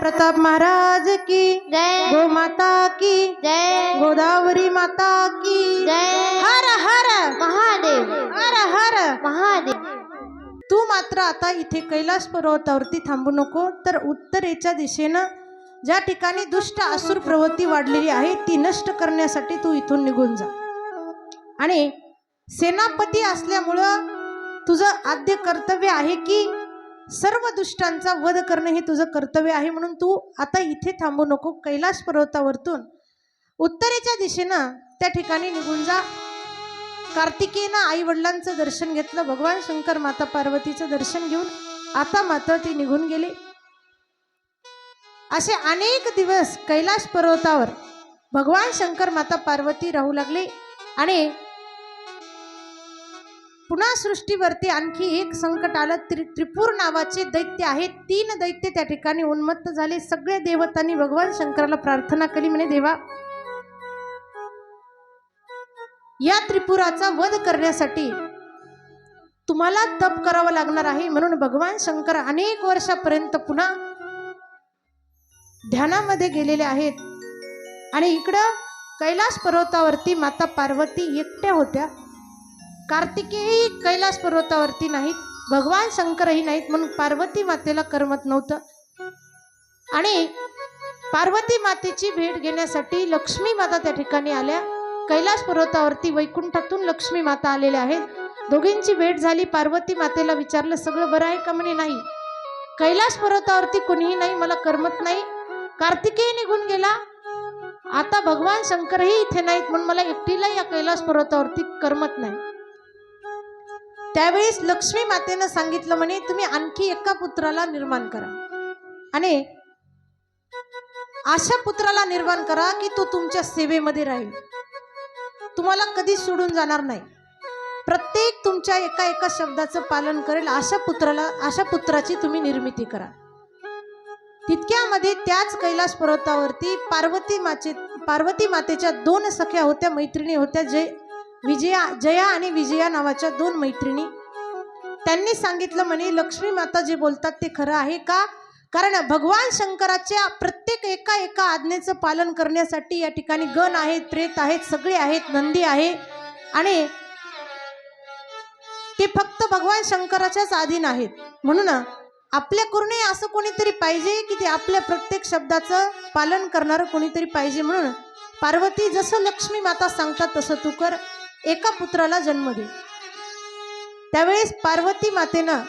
प्रताप महाराज की जय। गो माता की जय। गोदावरी माता की। जय। हर हर। महादेव। हर हर। महादेव। तू मात्र आता इथे कैलास पर्वतावरती थांबू नको तर उत्तरेच्या दिशेनं ज्या ठिकाणी दुष्ट असुर प्रवृत्ती वाढलेली आहे ती नष्ट करण्यासाठी तू इथून निघून जा. आणि सेनापती असल्यामुळं तुझं आद्य कर्तव्य आहे की सर्व दुष्टांचा वध करणं हे तुझं कर्तव्य आहे म्हणून तू आता इथे थांबू नको कैलास पर्वतावरतून. उत्तरेच्या दिशेनं त्या ठिकाणी निघून जा. कार्तिकेनं आई वडिलांचं दर्शन घेतलं भगवान शंकर माता पार्वतीचं दर्शन घेऊन आता मात्र ती निघून गेली. असे अनेक दिवस कैलाश पर्वतावर भगवान शंकर माता पार्वती राहू लागले आणि पुन्हा सृष्टीवरती आणखी एक संकट आलं. त्रि त्रिपूर नावाचे दैत्य आहेत तीन दैत्य त्या ठिकाणी उन्मत्त झाले. सगळ्या देवतांनी भगवान शंकराला प्रार्थना केली. म्हणे देवा या त्रिपुराचा वध करण्यासाठी तुम्हाला तप करावं लागणार आहे. म्हणून भगवान शंकर अनेक वर्षापर्यंत पुन्हा ध्यानामध्ये गेलेले आहेत. आणि इकडं कैलास पर्वतावरती माता पार्वती एकट्या होत्या. कार्तिकेयही कैलास पर्वतावरती नाहीत भगवान शंकरही नाहीत म्हणून पार्वती मातेला करमत नव्हतं. आणि पार्वती मातेची भेट घेण्यासाठी लक्ष्मी माता त्या ठिकाणी आल्या. कैलास पर्वतावरती वैकुंठातून लक्ष्मी माता आलेल्या आहेत. दोघींची भेट झाली पार्वती मातेला विचारलं सगळं बरं आहे का? म्हणे नाही. कैलास पर्वतावरती कोणीही नाही मला करमत नाही. कार्तिकेय निघून गेला. आता भगवान शंकरही इथे नाहीत म्हणून मला एकटीला या कैलास पर्वतावरती करमत नाही. त्यावेळेस लक्ष्मी मातेनं सांगितलं म्हणे तुम्ही आणखी एका पुत्राला निर्माण करा. आणि अशा पुत्राला निर्माण करा की तो तुमच्या सेवेमध्ये राहील. तुम्हाला कधी सोडून जाणार नाही. प्रत्येक तुमच्या एका एका शब्दाचं पालन करेल अशा पुत्राला अशा पुत्राची तुम्ही निर्मिती करा. तितक्यामध्ये त्याच कैलास पर्वतावरती पार्वती माचे पार्वती मातेच्या दोन सख्या होत्या मैत्रिणी होत्या जे विजया जया आणि विजया नावाच्या दोन मैत्रिणी. त्यांनी सांगितलं म्हणे लक्ष्मी माता जे बोलतात ते खरं आहे का? कारण भगवान शंकराच्या प्रत्येक एका एका आज्ञेचं पालन करण्यासाठी या ठिकाणी गण आहेत प्रेत आहेत सगळे आहेत नंदी आहे. आणि ते फक्त भगवान शंकराच्याच अधीन आहेत. म्हणून आपल्याकडूनही असं कोणीतरी पाहिजे की ते आपल्या प्रत्येक शब्दाचं पालन करणारं कोणीतरी पाहिजे म्हणून? पार्वती जसं लक्ष्मी माता सांगतात तसं तू कर. एका पुत्राला जन्म दे. त्यावेळेस पार्वती मातेनं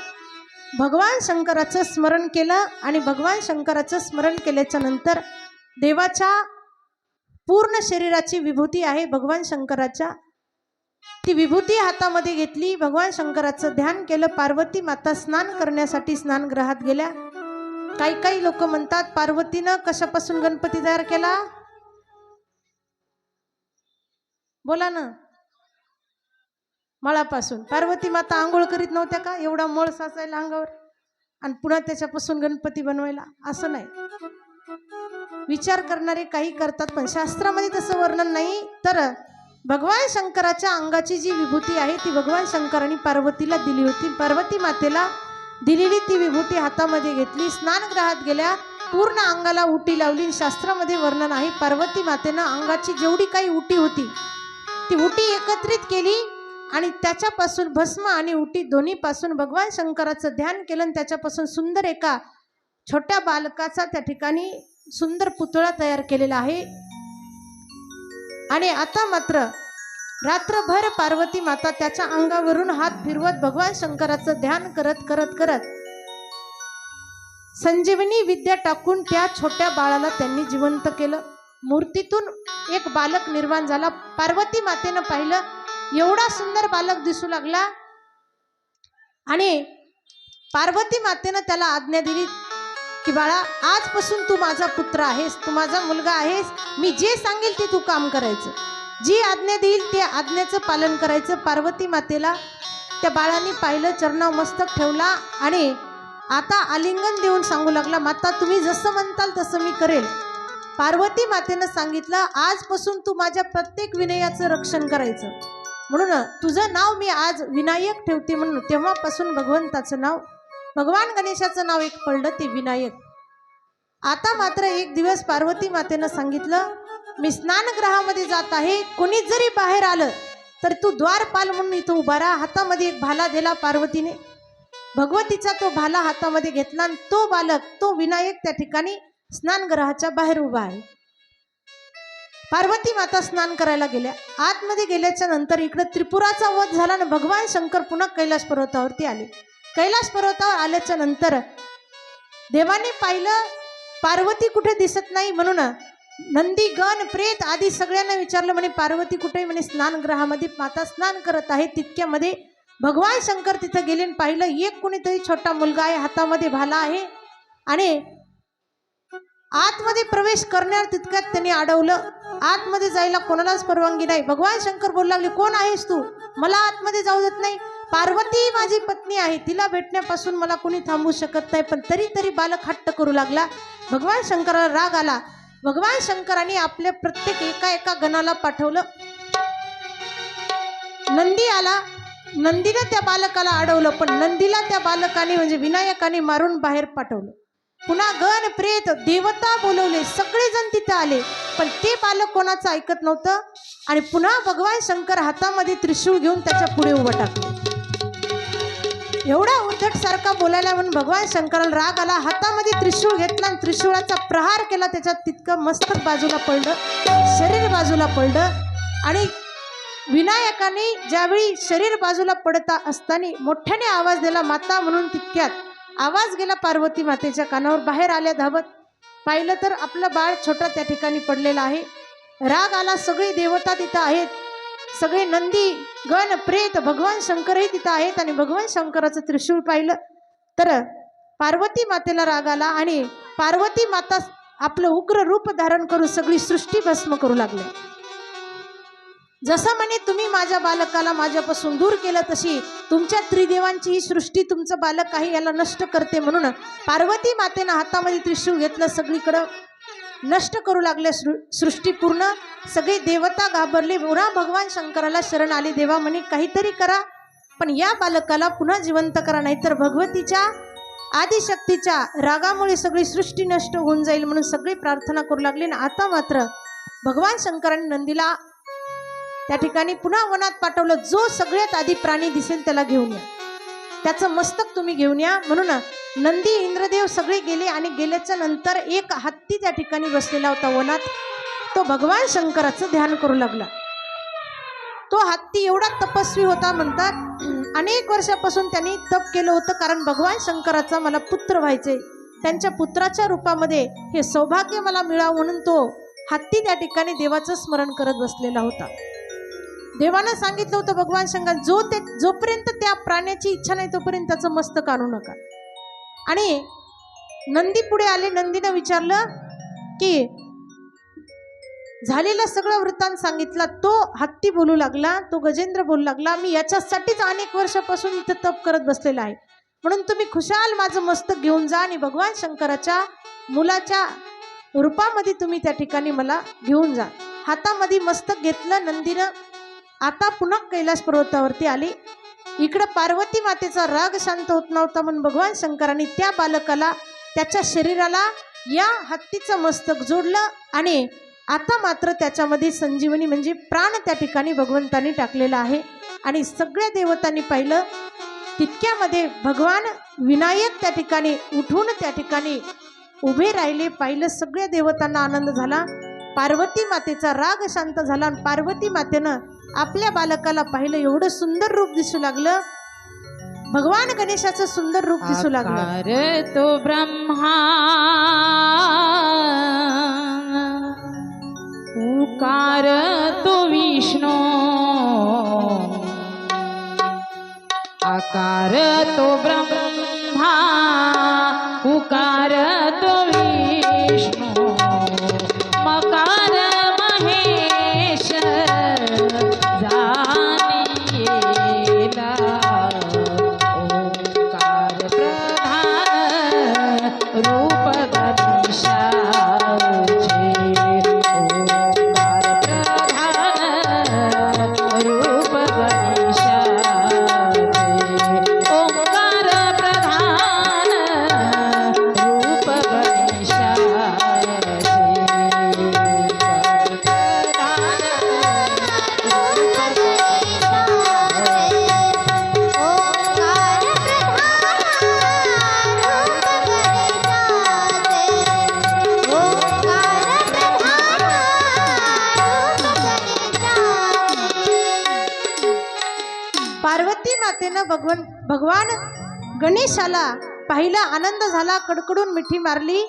भगवान शंकराचं स्मरण केलं आणि भगवान शंकराचं स्मरण केल्याच्यानंतर देवाच्या पूर्ण शरीराची विभूती आहे. भगवान शंकराच्या ती विभूती हातामध्ये घेतली. भगवान शंकराचं ध्यान केलं. पार्वती माता स्नान करण्यासाठी स्नानगृहात गेल्या. काही काही लोक म्हणतात पार्वतीनं कशापासून गणपती तयार केला? बोला ना. मळापासून. पार्वती माता आंघोळ करीत नव्हत्या का? एवढा मळ साचायला अंगावर. आणि पुन्हा त्याच्यापासून गणपती बनवायला. असं नाही. विचार करणारे काही करतात पण शास्त्रामध्ये तसं वर्णन नाही. तर भगवान शंकराच्या अंगाची जी विभूती आहे ती भगवान शंकरांनी पार्वतीला दिली होती. पार्वती मातेला दिलेली ती विभूती हातामध्ये घेतली. स्नानगृहात गेल्या पूर्ण अंगाला उटी लावली. शास्त्रामध्ये वर्णन आहे पार्वती मातेनं अंगाची जेवढी काही उटी होती ती उटी एकत्रित केली. आणि त्याच्यापासून भस्म आणि उटी दोन्हीपासून भगवान शंकराचं ध्यान केलं आणि त्याच्यापासून सुंदर एका छोट्या बालकाचा त्या ठिकाणी सुंदर पुतळा तयार केलेला आहे. आणि आता मात्र रात्रभर पार्वती माता त्याच्या अंगावरून हात फिरवत भगवान शंकराचं ध्यान करत करत करत संजीवनी विद्या टाकून त्या छोट्या बाळाला त्यांनी जिवंत केलं. मूर्तीतून एक बालक निर्माण झाला. पार्वती मातेनं पाहिलं एवढा सुंदर बालक दिसू लागला. आणि पार्वती मातेनं त्याला आज्ञा दिली की बाळा आजपासून तू माझा पुत्र आहेस तू माझा मुलगा आहेस. मी जे सांगेल ते तू काम करायचं. जी आज्ञा देईल ते आज्ञेचं पालन करायचं. पार्वती मातेला त्या बाळाने पाहिलं चरणाव मस्तक ठेवला आणि आता आलिंगन देऊन सांगू लागला माता तुम्ही जसं म्हणताल तसं मी करेल. पार्वती मातेनं सांगितलं आजपासून तू माझ्या प्रत्येक विनयाचं रक्षण करायचं. म्हणून तुझं नाव मी आज विनायक ठेवते म्हणून तेव्हापासून भगवंताचं नाव भगवान गणेशाचं नाव एक पडलं ते विनायक. आता मात्र एक दिवस पार्वती मातेनं सांगितलं मी स्नानगृहामध्ये जात आहे कोणी जरी बाहेर आलं तर तू द्वारपाल म्हणून इथं उभा राहा हातामध्ये एक भाला दिला पार्वतीने. भगवतीचा तो भाला हातामध्ये घेतला आणि तो बालक तो विनायक त्या ठिकाणी स्नानगृहाच्या बाहेर उभा आहे. पार्वती माता स्नान करायला गेल्या. आतमध्ये गेल्याच्यानंतर इकडं त्रिपुराचा वध झाला आणि भगवान शंकर पुन्हा कैलास पर्वतावरती आले. कैलास पर्वतावर आल्याच्यानंतर देवाने पाहिलं पार्वती कुठे दिसत नाही म्हणून नंदी गण प्रेत आदी सगळ्यांना विचारलं म्हणे पार्वती कुठे? म्हणे स्नानगृहामध्ये माता स्नान करत आहे. तितक्यामध्ये भगवान शंकर तिथं गेले आणि पाहिलं एक कोणीतरी छोटा मुलगा आहे हातामध्ये भाला आहे आणि आतमध्ये प्रवेश करण्यावर तितक्यात त्यांनी अडवलं. आतमध्ये जायला कोणालाच परवानगी नाही. भगवान शंकर बोलू लागले कोण आहेस तू? मला आतमध्ये जाऊ देत नाही. पार्वती माझी पत्नी आहे. तिला भेटण्यापासून मला कोणी थांबू शकत नाही. पण तरी तरी बालक हट्ट करू लागला. भगवान शंकराला राग आला. भगवान शंकराने आपल्या प्रत्येक एका एका गणाला पाठवलं. नंदी आला. नंदीनं त्या बालकाला अडवलं पण नंदीला त्या बालकाने म्हणजे विनायकाने मारून बाहेर पाठवलं. पुन्हा गण प्रेत देवता बोलवले. सगळेजण तिथे आले. पण ते बालक कोणाचं ऐकत नव्हतं. आणि पुन्हा भगवान शंकर हातामध्ये त्रिशूळ घेऊन त्याच्या पुढे उभं टाकले. एवढा उद्धट सारखा बोलायला म्हणून भगवान शंकराला राग आला. हातामध्ये त्रिशूळ घेतला आणि त्रिशूळाचा प्रहार केला. त्याच्यात तितकं मस्तक बाजूला पडलं. शरीर बाजूला पडलं. आणि विनायकाने ज्यावेळी शरीर बाजूला पडता असताना मोठ्याने आवाज दिला माता म्हणून तितक्यात. आवाज गेला पार्वती मातेच्या कानावर. बाहेर आल्या धावत. पाहिलं तर आपलं बाळ छोटा त्या ठिकाणी पडलेलं आहे. राग आला सगळी देवता तिथं आहेत. सगळे नंदी गण प्रेत भगवान शंकरही तिथं आहेत आणि भगवान शंकराचं त्रिशूळ पाहिलं तर पार्वती मातेला राग आला आणि पार्वती माता आपलं उग्र रूप धारण करून सगळी सृष्टी भस्म करू लागले जसं म्हणे तुम्ही माझ्या बालकाला माझ्यापासून दूर केलं तशी तुमच्या त्रिदेवांची ही सृष्टी तुमचं बालक आहे याला नष्ट करते म्हणून पार्वती मातेनं हातामध्ये त्रिशूळ घेतलं सगळीकडं नष्ट करू लागले सृ सृष्टी पूर्ण. सगळी देवता घाबरले पुन्हा भगवान शंकराला शरण आले. देवा म्हणे काहीतरी करा पण या बालकाला पुन्हा जिवंत करा नाहीतर भगवतीच्या आदिशक्तीच्या रागामुळे सगळी सृष्टी नष्ट होऊन जाईल म्हणून सगळी प्रार्थना करू लागली. आणि आता मात्र भगवान शंकराने नंदीला त्या ठिकाणी पुन्हा वनात पाठवलं. जो सगळ्यात आधी प्राणी दिसेल त्याला घेऊन या. त्याचं मस्तक तुम्ही घेऊन या. म्हणून नंदी इंद्रदेव सगळे गेले आणि गेल्याच्यानंतर एक हत्ती त्या ठिकाणी बसलेला होता वनात. तो भगवान शंकराचं ध्यान करू लागला. तो हत्ती एवढा तपस्वी होता म्हणतात. अनेक वर्षापासून त्यांनी तप केलं होतं कारण भगवान शंकराचा मला पुत्र व्हायचे. त्यांच्या पुत्राच्या रूपामध्ये हे सौभाग्य मला मिळावं म्हणून तो हत्ती त्या ठिकाणी देवाचं स्मरण करत बसलेला होता. देवानं सांगितलं होतं भगवान शंकर जो ते जोपर्यंत त्या प्राण्याची इच्छा नाही तोपर्यंत त्याचं मस्तक आणू नका. आणि नंदी पुढे आले. नंदीनं विचारलं की झालेलं सगळं वृत्तांत सांगितला तो हत्ती बोलू लागला तो गजेंद्र बोलू लागला मी याच्यासाठीच अनेक वर्षापासून इथं तप करत बसलेला आहे. म्हणून तुम्ही खुशाल माझं मस्तक घेऊन जा आणि भगवान शंकराच्या मुलाच्या रूपामध्ये तुम्ही त्या ठिकाणी मला घेऊन जा. हातामध्ये मस्तक घेतलं. नंदीनं आता पुन्हा कैलास पर्वतावरती आली. इकडं पार्वती मातेचा राग शांत होत नव्हता म्हणून भगवान शंकराने त्या बालकाला त्याच्या शरीराला या हत्तीचं मस्तक जोडलं आणि आता मात्र त्याच्यामध्ये संजीवनी म्हणजे प्राण त्या ठिकाणी भगवंतानी टाकलेला आहे. आणि सगळ्या देवतांनी पाहिलं तितक्यामध्ये भगवान विनायक त्या ठिकाणी उठून त्या ठिकाणी उभे राहिले पाहिलं सगळ्या देवतांना आनंद झाला. पार्वती मातेचा राग शांत झाला आणि पार्वती मातेनं आपल्या बालकाला पाहिलं एवढं सुंदर रूप दिसू लागलं. भगवान गणेशाचं सुंदर रूप दिसू लागलं. आकार तो ब्रह्मा. उकार तो विष्णू. आकार तो ब्रह्मा. भगवन भगवान गणेशाला पाहिला आनंद झाला कडकडून मिठी मारली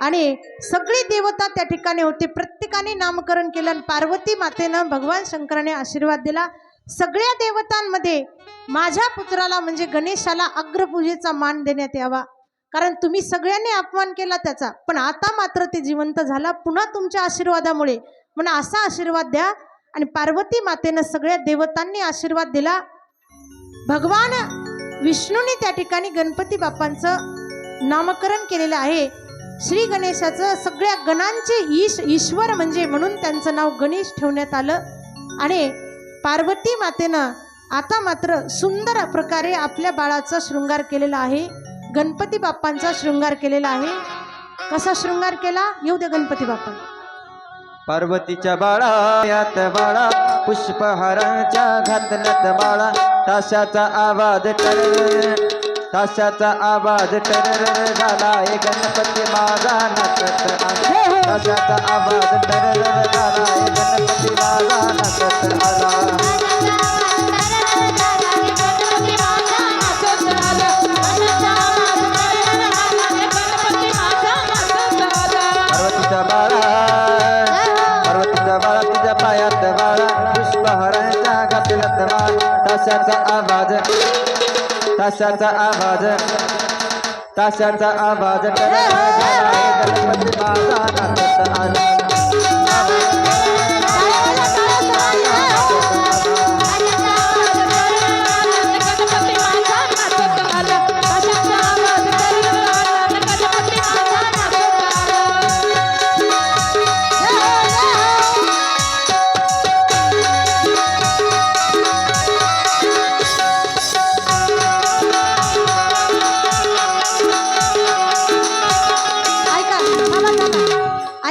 आणि सगळी देवता त्या ठिकाणी होते. प्रत्येकाने नामकरण केलं आणि पार्वती मातेनं भगवान शंकराने आशीर्वाद दिला. सगळ्या देवतांमध्ये माझ्या पुत्राला म्हणजे गणेशाला अग्रपूजेचा मान देण्यात यावा. कारण तुम्ही सगळ्यांनी अपमान केला त्याचा. पण आता मात्र ते जिवंत झाला. पुन्हा तुमच्या आशीर्वादामुळे. म्हणून असा आशीर्वाद द्या. आणि पार्वती मातेनं सगळ्या देवतांनी आशीर्वाद दिला. भगवान विष्णूने त्या ठिकाणी गणपती बाप्पांचं नामकरण केलेलं आहे. श्री गणेशाचं सगळ्या गणांचे ईश ईश्वर म्हणजे म्हणून त्यांचं नाव गणेश ठेवण्यात आलं. आणि पार्वती मातेनं आता मात्र सुंदर प्रकारे आपल्या बाळाचा शृंगार केलेला आहे. गणपती बाप्पांचा शृंगार केलेला आहे. कसा शृंगार केला? येऊ दे गणपती बाप्पा. पार्वतीच्या बाळा यात बाळा पुष्पहाराच्या घातल्यात बाळा. ताशाचा आवाज टर ताशाचा आवाज टर झालाय गणपती माझा नकत ताशाचा आवाज टर झालाय गणपती माझा नकत आला पार्वतीच्या बाळा. तुझ्या पायात बाळा पुष्पहाराच्या घातल्यात बाळा ताशाचा आवाज. ताशाचा आवाज. ताशाचा आवाज. झालाय गणपती माझा नकत आला.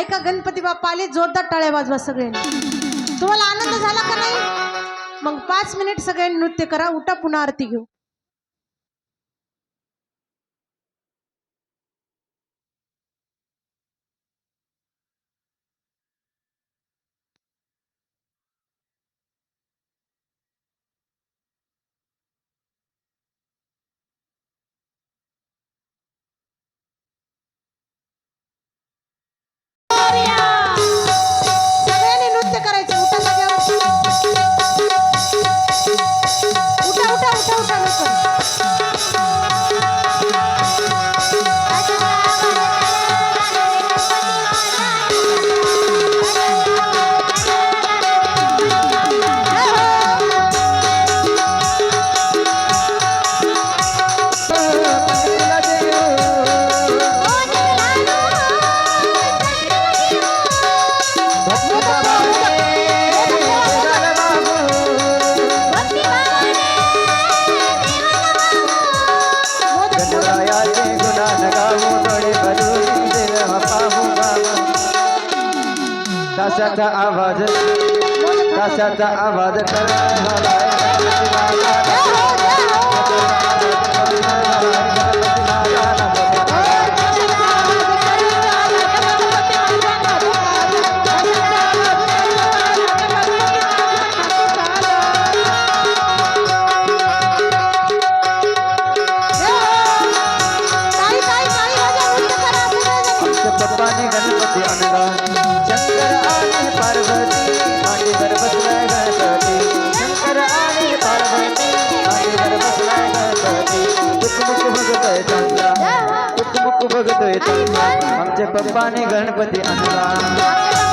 का गणपती बाप्पा आले जोरदार टाळ्या वाजवा सगळ्यांनी. तुम्हाला आनंद झाला का नाही? मग पाच मिनिट सगळ्यांनी नृत्य करा उठा पुन्हा आरती घेऊ. ताशाचा आवाज ताशाचा आवाज कर झालाय टुकमुक बघतोय चांगला. बघतोय आमच्या पप्पाने गणपती आणला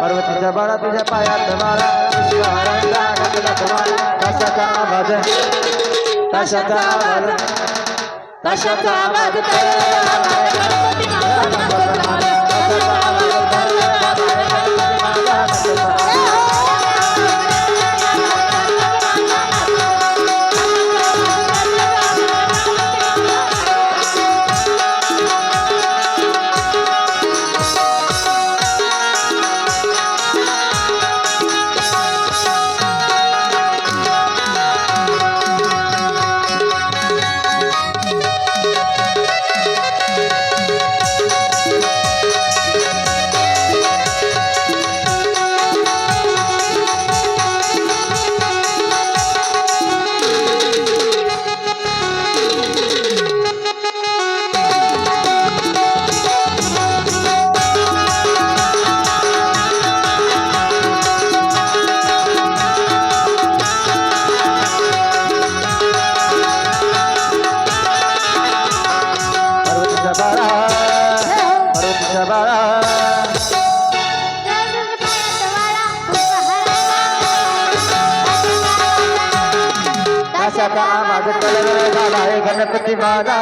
बाळा तुझ्या पायात माळा विश्वारांचा ताशाचा आवाज? ताशाचा आवाज? तशाचा आवाज? माझा माझा कलर झाला आहे गणपती माझा